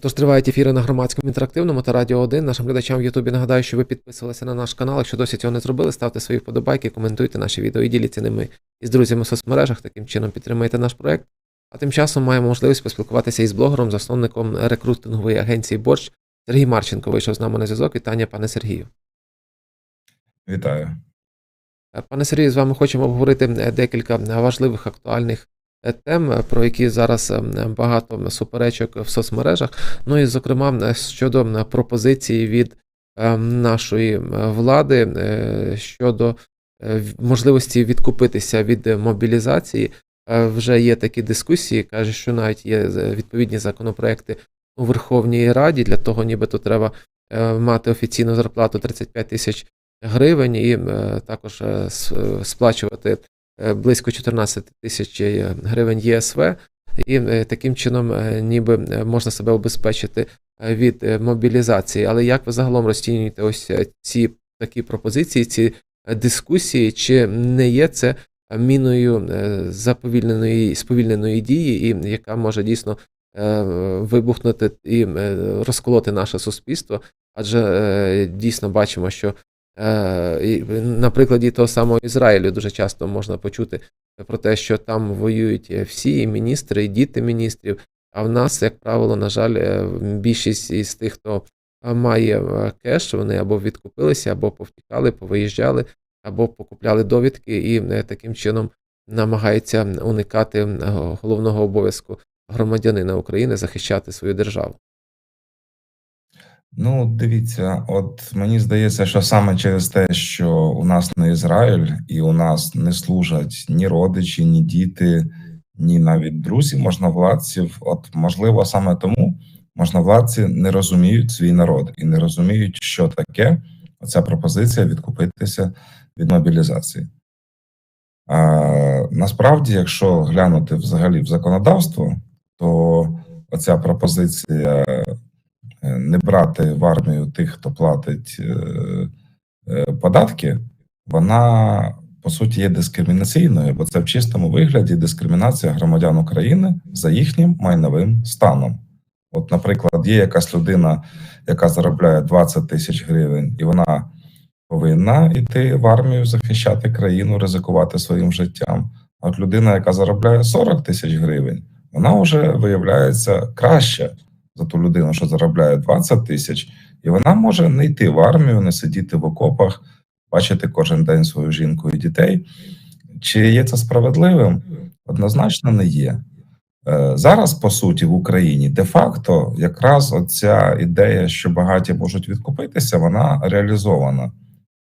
Отож, тривають ефіри на громадському інтерактивному та Радіо 1. Нашим глядачам в Ютубі нагадаю, що ви підписувалися на наш канал. Якщо досі цього не зробили, ставте свої вподобайки, коментуйте наші відео і діліться ними із друзями в соцмережах. Таким чином підтримайте наш проект. А тим часом маємо можливість поспілкуватися із блогером, засновником рекрутингової агенції Борщ Сергій Марченко вийшов з нами на зв'язок. Вітання, пане Сергію. Вітаю. Пане Сергію, з вами хочемо обговорити декілька важливих актуальних тем, про які зараз е, багато суперечок в соцмережах. Ну і, зокрема, щодо пропозиції від е, нашої влади е, щодо е, можливості відкупитися від мобілізації. Е, Вже є такі дискусії, каже, що навіть є відповідні законопроекти у Верховній Раді. Для того, нібито треба мати офіційну зарплату 35 тисяч гривень і також сплачувати близько 14 тисяч е, гривень ЄСВ, і е, таким чином е, ніби е, можна себе обезпечити е, від е, мобілізації. Але як ви загалом розцінюєте ось е, ці такі пропозиції, ці е, дискусії, чи не є це е, міною е, заповільненої сповільненої дії, і яка може дійсно е, вибухнути і е, розколоти наше суспільство? Адже е, дійсно бачимо, що Е, На прикладі того самого Ізраїлю дуже часто можна почути про те, що там воюють всі і міністри, і діти міністрів. А в нас, як правило, на жаль, е, більшість із тих, хто має е, кеш, вони або відкупилися, або повтікали, повиїжджали, або покупляли довідки і е, таким чином намагаються уникати е, головного обов'язку громадянина України захищати свою державу. Ну, дивіться, от мені здається, що саме через те, що у нас не Ізраїль, і у нас не служать ні родичі, ні діти, ні навіть друзі можновладців. От можливо, саме тому можновладці не розуміють свій народ і не розуміють, що таке оця пропозиція відкупитися від мобілізації. А, насправді, якщо глянути взагалі в законодавство, то оця пропозиція не брати в армію тих, хто платить е, е, податки, вона по суті є дискримінаційною, бо це в чистому вигляді дискримінація громадян України за їхнім майновим станом. От, наприклад, є якась людина, яка заробляє 20 тисяч гривень, і вона повинна йти в армію захищати країну, ризикувати своїм життям. А от людина, яка заробляє 40 тисяч гривень, вона вже виявляється краще за ту людину, що заробляє 20 тисяч, і вона може не йти в армію, не сидіти в окопах, бачити кожен день свою жінку і дітей. Чи є це справедливим? Однозначно не є. Е, Зараз, по суті, в Україні де-факто якраз оця ідея, що багаті можуть відкупитися, вона реалізована.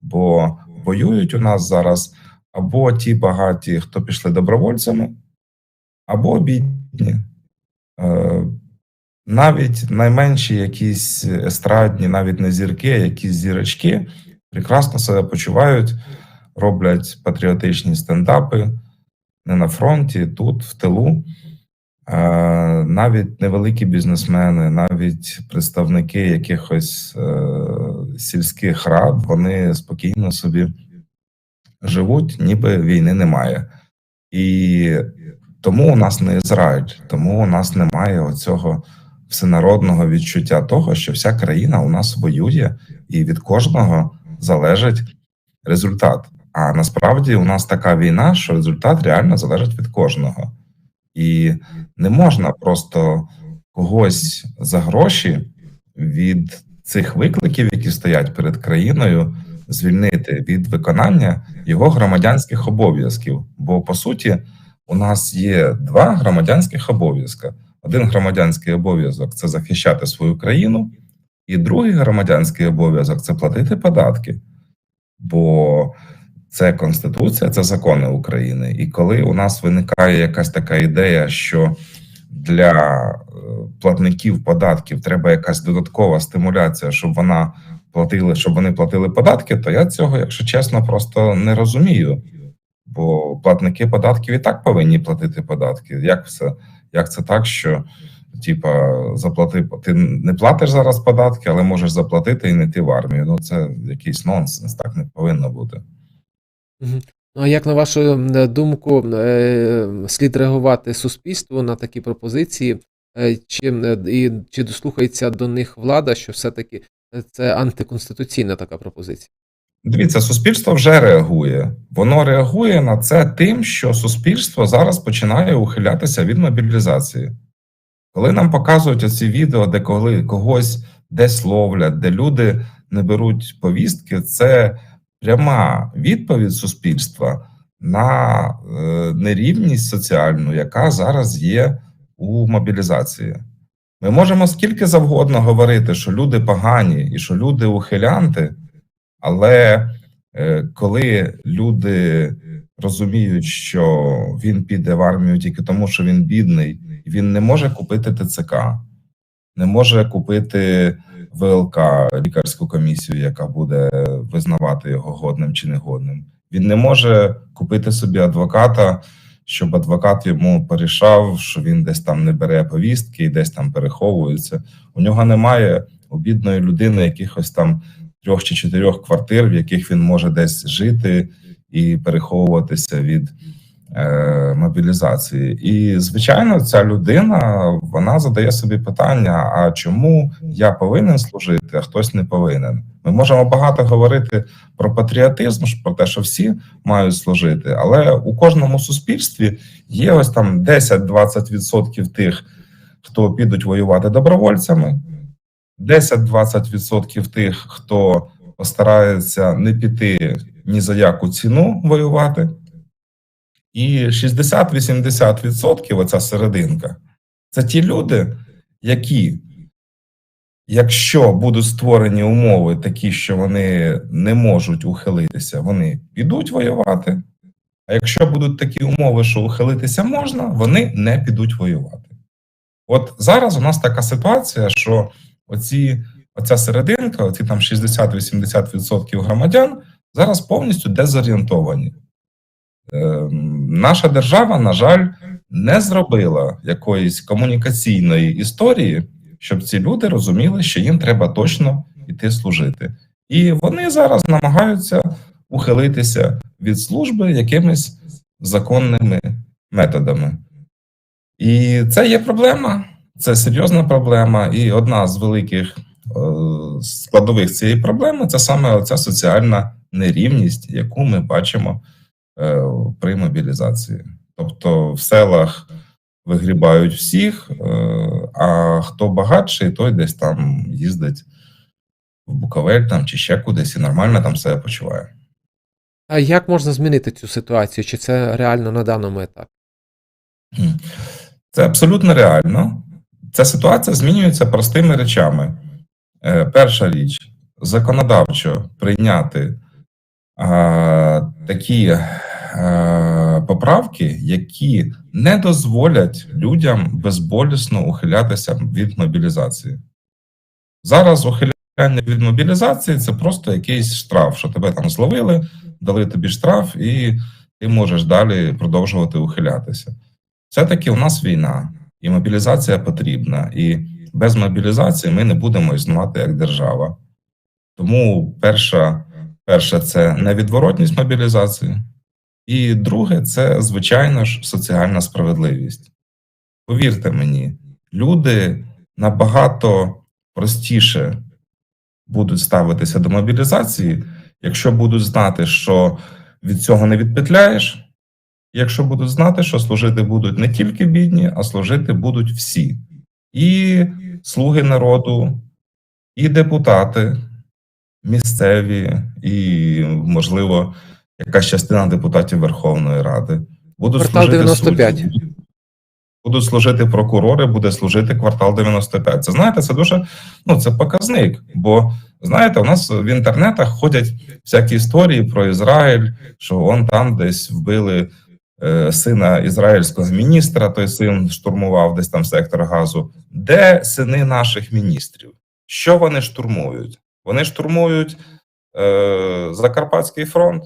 Бо воюють у нас зараз або ті багаті, хто пішли добровольцями, або бідні. Навіть найменші якісь естрадні, навіть не зірки, а якісь зірочки прекрасно себе почувають, роблять патріотичні стендапи не на фронті, тут, в тилу. Е, Навіть невеликі бізнесмени, навіть представники якихось е, сільських рад, вони спокійно собі живуть, ніби війни немає. І тому у нас не Ізраїль, тому у нас немає оцього всенародного відчуття того, що вся країна у нас воює, і від кожного залежить результат. А насправді у нас така війна, що результат реально залежить від кожного. І не можна просто когось за гроші від цих викликів, які стоять перед країною, звільнити від виконання його громадянських обов'язків. Бо по суті, у нас є два громадянських обов'язка. Один громадянський обов'язок це захищати свою країну, і другий громадянський обов'язок це платити податки. Бо це Конституція, це закони України. І коли у нас виникає якась така ідея, що для е, платників податків треба якась додаткова стимуляція, щоб вона платили, щоб вони платили податки, то я цього, якщо чесно, просто не розумію. Бо платники податків і так повинні платити податки. Як це, як це так, що типа заплати, ти не платиш зараз податки, але можеш заплатити і не йти в армію. Ну це якийсь нонсенс, так не повинно бути. Ну, а як на вашу е, думку, е, слід реагувати суспільству на такі пропозиції? Е, Чи, і, чи дослухається до них влада, що все-таки це антиконституційна така пропозиція? Дивіться, суспільство вже реагує. Воно реагує на це тим, що суспільство зараз починає ухилятися від мобілізації. Коли нам показують оці відео, де коли когось десь ловлять, де люди не беруть повістки, це пряма відповідь суспільства на е, нерівність соціальну, яка зараз є у мобілізації. Ми можемо скільки завгодно говорити, що люди погані і що люди ухилянти, але е, коли люди розуміють, що він піде в армію тільки тому, що він бідний, він не може купити ТЦК, не може купити ВЛК, лікарську комісію, яка буде визнавати його годним чи негодним. Він не може купити собі адвоката, щоб адвокат йому порішав, що він десь там не бере повістки і десь там переховується. У нього немає у бідної людини якихось там трьох чи чотирьох квартир, в яких він може десь жити і переховуватися від е, мобілізації. І звичайно, ця людина вона задає собі питання: а чому я повинен служити, а хтось не повинен? Ми можемо багато говорити про патріотизм, про те, що всі мають служити, але у кожному суспільстві є ось там 10-20% тих, хто підуть воювати добровольцями. 10-20% тих, хто постарається не піти ні за яку ціну воювати, і 60-80% оця серединка це ті люди, які, якщо будуть створені умови такі, що вони не можуть ухилитися, вони підуть воювати. А якщо будуть такі умови, що ухилитися можна, вони не підуть воювати. От зараз у нас така ситуація, що оці, оця серединка, оці там 60-80% громадян зараз повністю дезорієнтовані. Е, наша держава, на жаль, не зробила якоїсь комунікаційної історії, щоб ці люди розуміли, що їм треба точно йти служити. І вони зараз намагаються ухилитися від служби якимись законними методами. І це є проблема, це серйозна проблема, і одна з великих е, складових цієї проблеми це саме ця соціальна нерівність, яку ми бачимо е, при мобілізації. Тобто в селах вигрібають всіх, е, а хто багатший, той десь там їздить в Буковель там, чи ще кудись і нормально там себе почуває. А як можна змінити цю ситуацію? Чи це реально на даному етапі? Це абсолютно реально. Ця ситуація змінюється простими речами. Е, Перша річ законодавчо прийняти а, такі а, поправки, які не дозволять людям безболісно ухилятися від мобілізації. Зараз ухиляння від мобілізації це просто якийсь штраф, що тебе там зловили, дали тобі штраф, і ти можеш далі продовжувати ухилятися. Все-таки у нас війна, і мобілізація потрібна. І без мобілізації ми не будемо існувати як держава. Тому перша, перше це невідворотність мобілізації, і друге це, звичайно ж, соціальна справедливість. Повірте мені, люди набагато простіше будуть ставитися до мобілізації, якщо будуть знати, що від цього не відпетляєш. Якщо будуть знати, що служити будуть не тільки бідні, а служити будуть всі. І слуги народу, і депутати місцеві, і, можливо, якась частина депутатів Верховної Ради. Будуть Квартал служити 95. судді, будуть служити прокурори, буде служити квартал 95. Це знаєте, це дуже ну, це показник. Бо знаєте, у нас в інтернетах ходять всякі історії про Ізраїль, що он там десь вбили сина ізраїльського міністра, той син штурмував десь там сектор газу. Де сини наших міністрів? Що вони штурмують? Вони штурмують е, Закарпатський фронт.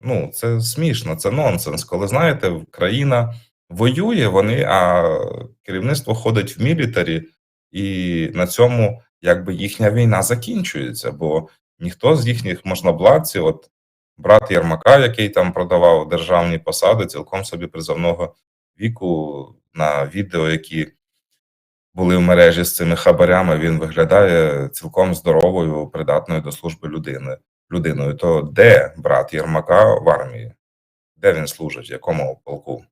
Ну, це смішно, це нонсенс. Коли знаєте, країна воює, вони, а керівництво ходить в мілітарі, і на цьому якби їхня війна закінчується, бо ніхто з їхніх можнобладців, от брат Єрмака, який там продавав державні посади, цілком собі призовного віку на відео, які були в мережі з цими хабарями, він виглядає цілком здоровою, придатною до служби людини, людиною. То де брат Єрмака в армії? Де він служить? В якому полку?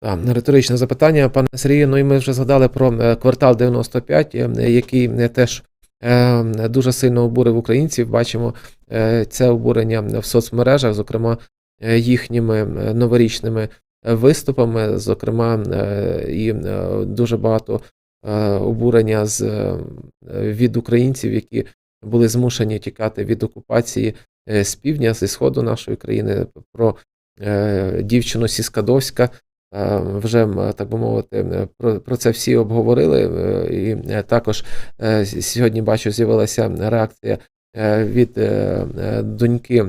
Так, риторичне запитання, пане Сергію. Ну і ми вже згадали про е, квартал 95, е, який е, теж дуже сильно обурив українців. Бачимо е, це обурення в соцмережах, зокрема е, їхніми е, новорічними е, виступами, зокрема, е, і е, дуже багато е, обурення з, е, від українців, які були змушені тікати від окупації е, з півдня, зі сходу нашої країни, про е, дівчину Сіскадовська. Е, Вже, так би мовити, е, про, це всі обговорили. е, І також сьогодні бачу, з'явилася реакція від доньки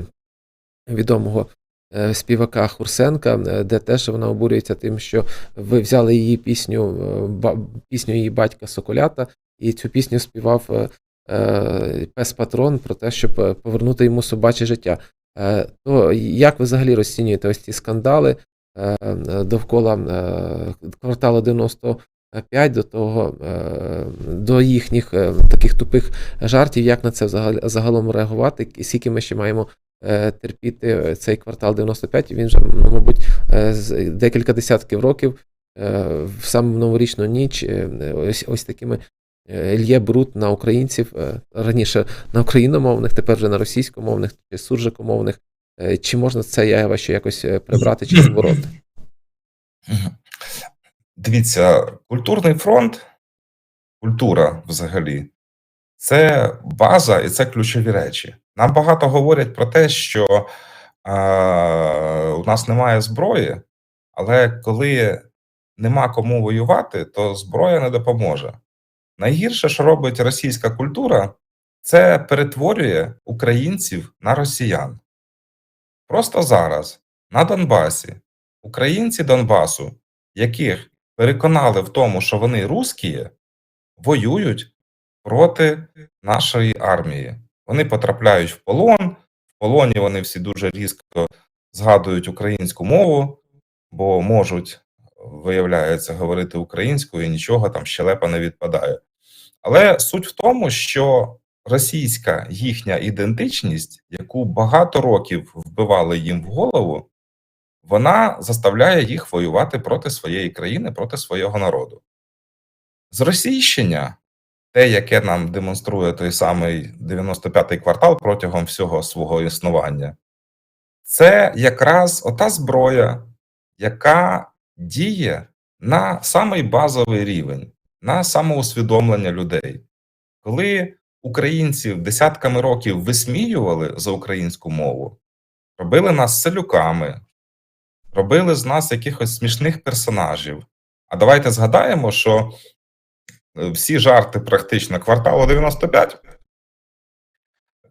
відомого співака Хурсенка, де теж вона обурюється тим, що ви взяли її пісню, пісню її батька Соколята, і цю пісню співав пес Патрон про те, щоб повернути йому собаче життя. То як ви взагалі розцінюєте ось ці скандали? Е, довкола е, кварталу 95 до того е, до їхніх таких тупих жартів, як на це загалом реагувати, і скільки ми ще маємо терпіти цей квартал 95, він вже, ну, мабуть, декілька десятків років в саму новорічну ніч ось, ось такими е, лє бруд на українців, раніше на україномовних, тепер вже на російськомовних чи суржикомовних. Е, Чи можна це явище якось е, прибрати чи збороти? Дивіться, культурний фронт, культура взагалі, це база і це ключові речі. Нам багато говорять про те, що е, у нас немає зброї, але коли нема кому воювати, то зброя не допоможе. Найгірше, що робить російська культура, це перетворює українців на росіян. Просто зараз на Донбасі українці Донбасу, яких переконали в тому, що вони русські, воюють проти нашої армії. Вони потрапляють в полон. В полоні вони всі дуже різко згадують українську мову, бо можуть, виявляється, говорити українською і нічого там щелепа не відпадає. Але суть в тому, що російська їхня ідентичність, яку багато років вбивали їм в голову, вона заставляє їх воювати проти своєї країни, проти свого народу. Зросійщення, те, яке нам демонструє той самий 95-й квартал протягом всього свого існування, це якраз ота зброя, яка діє на самий базовий рівень, на самоусвідомлення людей. Коли українців десятками років висміювали за українську мову, робили нас селюками, робили з нас якихось смішних персонажів. А давайте згадаємо, що е, всі жарти практично кварталу 95,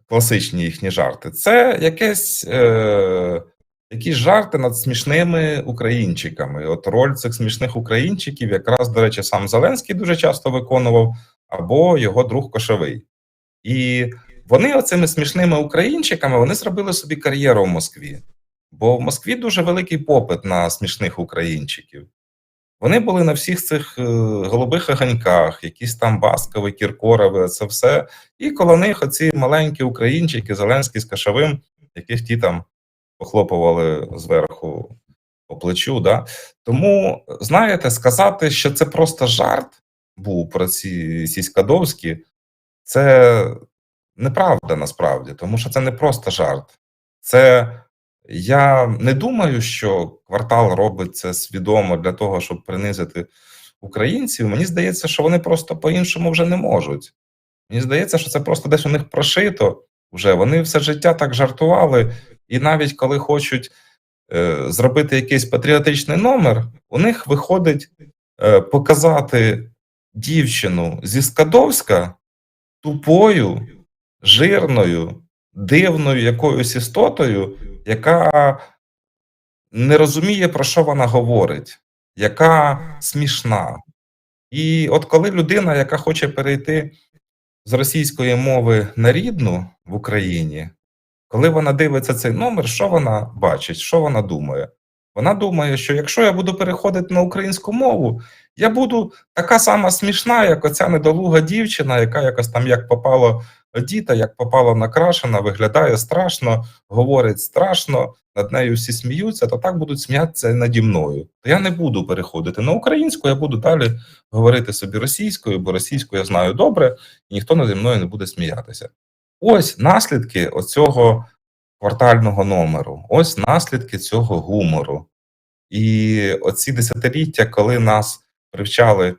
класичні їхні жарти, це якесь, е, якісь жарти над смішними українчиками. От роль цих смішних українчиків, якраз, до речі, сам Зеленський дуже часто виконував, або його друг Кошовий. І вони оцими смішними українчиками вони зробили собі кар'єру в Москві. Бо в Москві дуже великий попит на смішних українчиків. Вони були на всіх цих е, голубих оганьках, якісь там Баскови, Кіркорови, це все. І коло них оці маленькі українчики, Зеленський з Кашовим, яких ті там похлопували зверху по плечу. Да? Тому, знаєте, сказати, що це просто жарт був про ці сіськадовські, це неправда насправді, тому що це не просто жарт. Це я не думаю, що квартал робить це свідомо для того, щоб принизити українців. Мені здається, що вони просто по-іншому вже не можуть. Мені здається, що це просто десь у них прошито вже. Вони все життя так жартували, і навіть коли хочуть е, зробити якийсь патріотичний номер, у них виходить е, показати дівчину зі Скадовська тупою, жирною, дивною якоюсь істотою, яка не розуміє, про що вона говорить, яка смішна. І от коли людина, яка хоче перейти з російської мови на рідну в Україні, коли вона дивиться цей номер, що вона бачить, що вона думає? Вона думає, що якщо я буду переходити на українську мову, Я буду така сама смішна, як оця недолуга дівчина, яка якось там як попало одіта, як попало накрашена, виглядає страшно, говорить страшно, над нею всі сміються, то так будуть сміятися наді мною. То я не буду переходити на українську, я буду далі говорити собі російською, бо російську я знаю добре, і ніхто наді мною не буде сміятися. Ось наслідки оцього квартального номеру, ось наслідки цього гумору. І оці десятиліття, коли нас привчали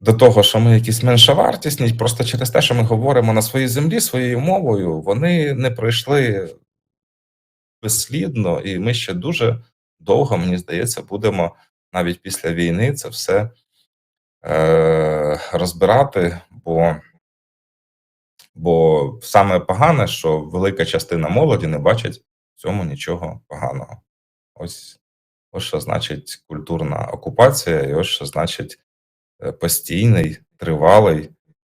до того, що ми якісь меншовартісні, просто через те, що ми говоримо на своїй землі своєю мовою, вони не пройшли безслідно, і ми ще дуже довго, мені здається, будемо навіть після війни це все е, розбирати, бо, бо саме погане, що велика частина молоді не бачить в цьому нічого поганого. Ось, ось що значить культурна окупація, і ось що значить е, постійний, тривалий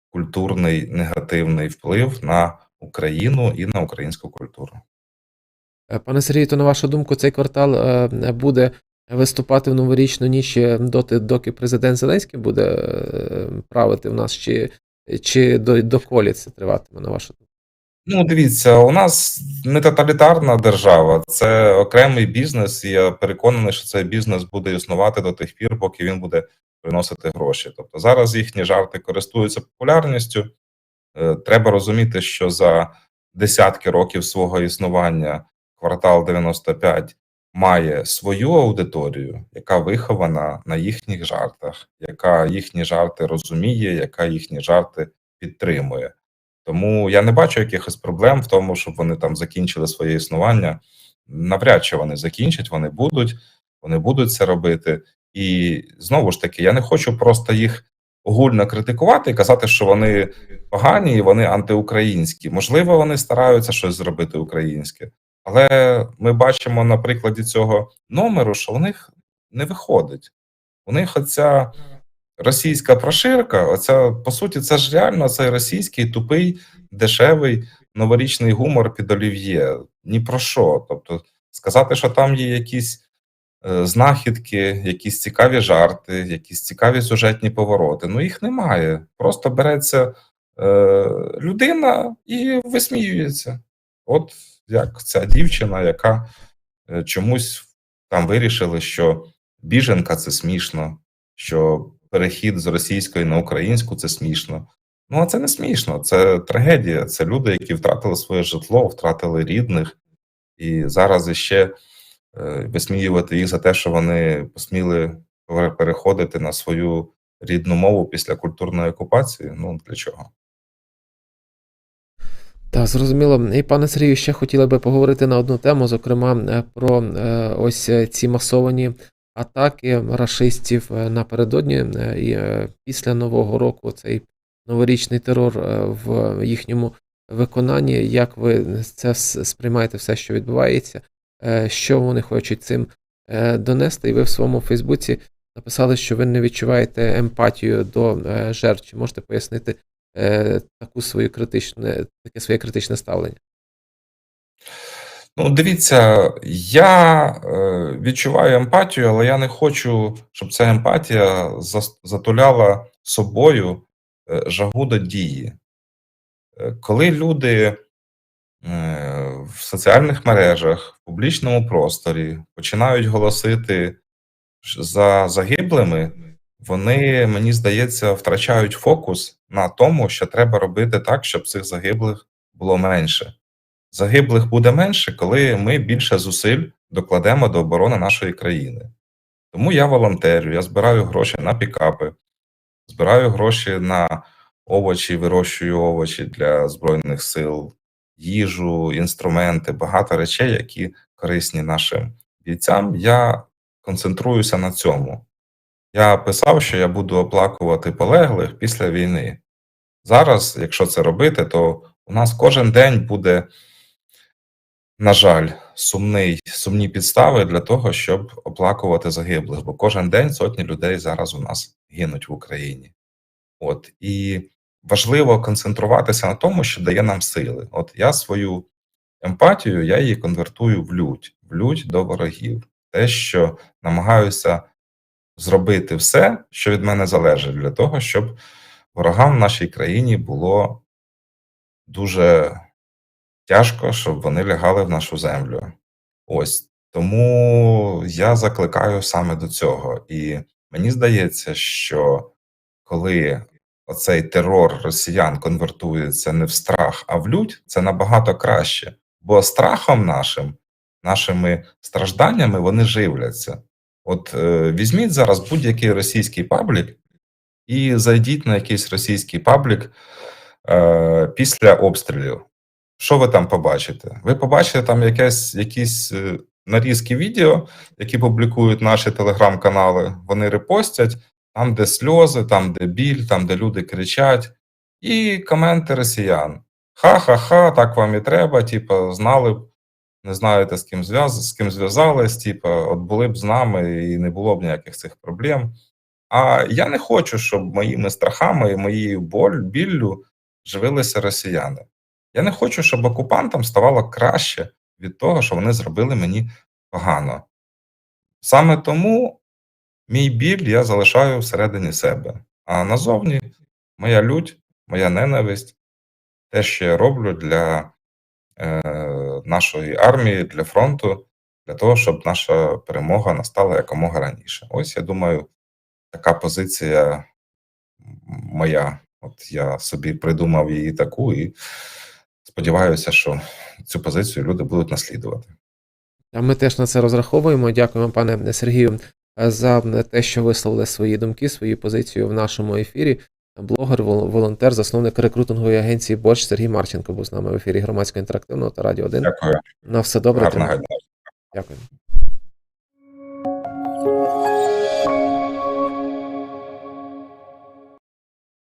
культурний негативний вплив на Україну і на українську культуру. Е, Пане Сергію, то на вашу думку, цей квартал е, буде виступати в новорічну ніч доти, доки президент Зеленський буде правити в нас, чи, чи доколі це триватиме, на вашу думку? Ну, дивіться, у нас не тоталітарна держава, це окремий бізнес, і я переконаний, що цей бізнес буде існувати до тих пір, поки він буде приносити гроші. Тобто зараз їхні жарти користуються популярністю. Е, Треба розуміти, що за десятки років свого існування квартал 95 має свою аудиторію, яка вихована на їхніх жартах, яка їхні жарти розуміє, яка їхні жарти підтримує. Тому я не бачу якихось проблем в тому, щоб вони там закінчили своє існування. Навряд чи вони закінчать, вони будуть, вони будуть це робити. І знову ж таки, я не хочу просто їх огульно критикувати і казати, що вони погані і вони антиукраїнські. Можливо, вони стараються щось зробити українське, але ми бачимо на прикладі цього номеру, що у них не виходить. У них оця російська проширка, оця по суті, це ж реально цей російський тупий, дешевий новорічний гумор під олів'є. Ні про що. Тобто, сказати, що там є якісь е, знахідки, якісь цікаві жарти, якісь цікаві сюжетні повороти. Ну їх немає. Просто береться е, людина і висміюється. От як ця дівчина, яка е, чомусь там вирішили, що біженка це смішно, що перехід з російської на українську це смішно. Ну, а це не смішно, це трагедія. Це люди, які втратили своє житло, втратили рідних, і зараз іще е, висміювати їх за те, що вони посміли переходити на свою рідну мову після культурної окупації. Ну для чого? Так, зрозуміло. І пане Сергію, ще хотіли би поговорити на одну тему, зокрема е, про е, ось ці масовані атаки рашистів е, напередодні е, і е, після Нового року цей новорічний терор в їхньому виконанні. Як ви це сприймаєте все, що відбувається? Що вони хочуть цим донести? І ви в своєму Фейсбуці написали, що ви не відчуваєте емпатію до жертв. Чи можете пояснити таку свою критичне, таке своє критичне ставлення. Ну, дивіться, я е, відчуваю емпатію, але я не хочу, щоб ця емпатія затуляла собою е, жагу до дії. Е, Коли люди в соціальних мережах, в публічному просторі починають голосити за загиблими, вони, мені здається, втрачають фокус на тому, що треба робити так, щоб цих загиблих було менше. Загиблих буде менше, коли ми більше зусиль докладемо до оборони нашої країни. Тому я волонтерю, я збираю гроші на пікапи, збираю гроші на овочі, вирощую овочі для Збройних сил, їжу, інструменти, багато речей, які корисні нашим бійцям. Я концентруюся на цьому. Я писав, що я буду оплакувати полеглих після війни. Зараз, якщо це робити, то у нас кожен день буде, на жаль, сумний, сумні підстави для того, щоб оплакувати загиблих, бо кожен день сотні людей зараз у нас гинуть в Україні. От і важливо концентруватися на тому, що дає нам сили. От я свою емпатію, я її конвертую в лють, в лють до ворогів. Те, що намагаюся зробити все, що від мене залежить, для того, щоб ворогам в нашій країні було дуже тяжко, щоб вони лягали в нашу землю. Ось тому я закликаю саме до цього. І мені здається, що коли оцей терор росіян конвертується не в страх, а в лють, це набагато краще. Бо страхом нашим, нашими стражданнями вони живляться. От е, візьміть зараз будь-який російський паблік і зайдіть на якийсь російський паблік е, після обстрілів. Що ви там побачите? Ви побачите там якесь, якісь е, нарізки відео, які публікують наші телеграм-канали. Вони репостять там, де сльози, там, де біль, там, де люди кричать, і коменти росіян. Ха-ха-ха, так вам і треба. Типа, знали б, не знаєте, з ким зв'яз, з ким зв'язались, типа, от були б з нами і не було б ніяких цих проблем. А я не хочу, щоб моїми страхами і моєю боль, біллю живилися росіяни. Я не хочу, щоб окупантам ставало краще від того, що вони зробили мені погано. Саме тому мій біль я залишаю всередині себе. А назовні моя лють, моя ненависть, те, що я роблю для е, нашої армії, для фронту, для того, щоб наша перемога настала якомога раніше. Ось я думаю, така позиція моя. От я собі придумав її таку, і сподіваюся, що цю позицію люди будуть наслідувати. А Ми теж на це розраховуємо. Дякуємо, пане Сергію, за те, що висловили свої думки, свою позицію в нашому ефірі. Блогер, волонтер, засновник рекрутингової агенції Борщ Сергій Марченко був з нами в ефірі громадського інтерактивного та радіо 1. Дякую, На все добре. Дякую.